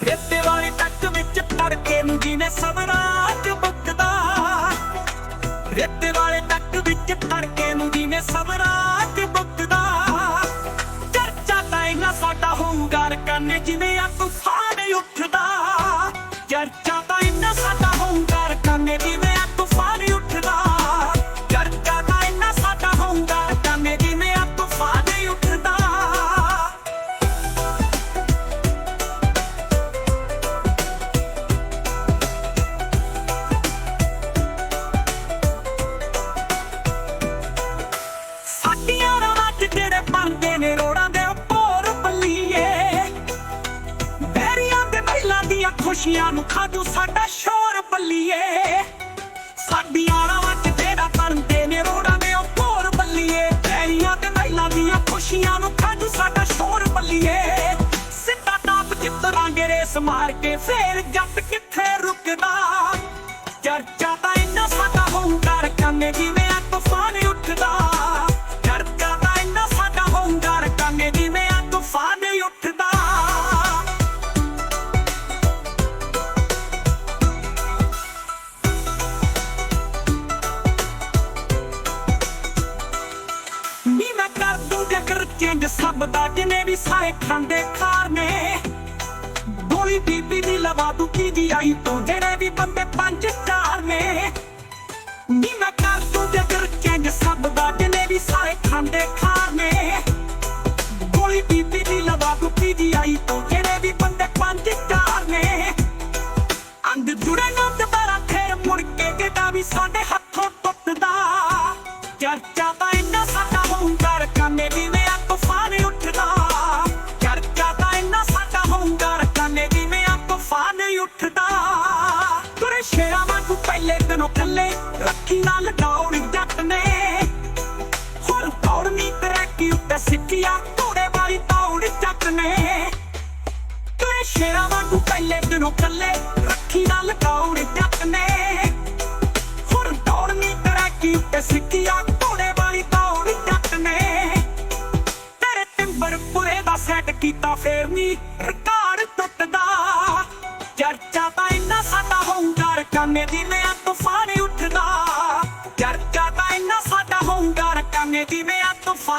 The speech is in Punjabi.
ਖੇਤੇ ਵਾਲੀ ਟੱਕ ਵਿੱਚ ਤੜਕੇ ਨੂੰ ਜਿਵੇਂ ਸਵਰਾ ਚਮਕਦਾ ਰੇਤੇ ਵਾਲੇ ਟੱਕ ਵਿੱਚ ਤੜਕੇ ਨੂੰ ਜਿਵੇਂ ਸਵਰਾ ਚਮਕਦਾ ਚਰਚਾ ਤਾਂ ਇਹਨਾਂ ਸਾਡਾ ਹੋਊਗਾ ਜਿਵੇਂ ਖੁਸ਼ੀਆਂ ਨੂੰ ਖਾਦੂ ਸਾਡਾ ਸ਼ੋਰ ਬੱਲੀਏ। ਸਾਡੀਆਂ ਰਾਵਾਂ 'ਚ ਜਿਹੜਾ ਬਣਦੇ ਨੇ, ਰੋੜਾਂ ਦੇ ਉੱਪਰ ਬੱਲੀਏ। ਬੈਰੀਆਂ ਤੇ ਮਹਿਲਾਂ ਦੀਆਂ ਖੁਸ਼ੀਆਂ ਨੂੰ ਖਾਦੂ ਸਾਡਾ ਸ਼ੋਰ ਬੱਲੀਏ। ਸਿੱਧਾ ਟਾਪ ਜਿੱਤਰਾਂਗੇ ਰੇਸ ਮਾਰ ਕੇ, ਫੇਰ ਜੱਟ ਚੇਂਜ ਸਭ ਦਾ, ਜਿਨੇ ਵੀ ਸਾਰੇ ਖਾਂਦੇ ਖਾਰ ਨੇ। ਗੋਲੀ ਬੀਬੀ ਦੀ ਲਵਾ ਦੂ ਕੀ ਦੀ ਆਈ ਤੋਂ, ਜਿਹੜੇ ਵੀ ਰੱਖੀ ਨਾਲ ਡੌੜ ਜੱਟ ਨੇ ਹੋਰ ਦੌੜ ਨਹੀਂ ਤਰੱਕੀ ਉੱਤੇ ਸਿੱਖਿਆ ਘੋੜੇ ਵਾਲੀ ਦੌੜ ਜੱਟ ਨੇ ਤੂੰ ਸ਼ੇਰਾਂ ਵਾਂਗੂ ਪਹਿਲੇ ਦਿਨੋਂ ਕੱਲੇ ਰੱਖੀ ਨਾਲ ਦੌੜ ਜੱਟ ਨੇ ਹੁਣ ਦੌੜ ਨਹੀਂ ਤਰੱਕੀ ਉੱਤੇ ਸਿੱਖਿਆ ਘੋੜੇ ਵਾਲੀ ਦੌੜ ਜੱਟ ਨੇ ਤੇਰੇ ਟਿੰਬਰ ਪੁਰੇ ਦਾ ਸੈੱਟ ਕੀਤਾ ਫੇਰ ਨਹੀਂ ਰਿਕਾਰਡ ਟੁੱਟਦਾ। ਚਰਚਾ ਤਾਂ ਇੰਨਾ ਸਾਡਾ ਹੋਊਗਾ, ਰਕਾਨੇ ਜਿਵੇਂ ਆ ਤੂਫਾਨ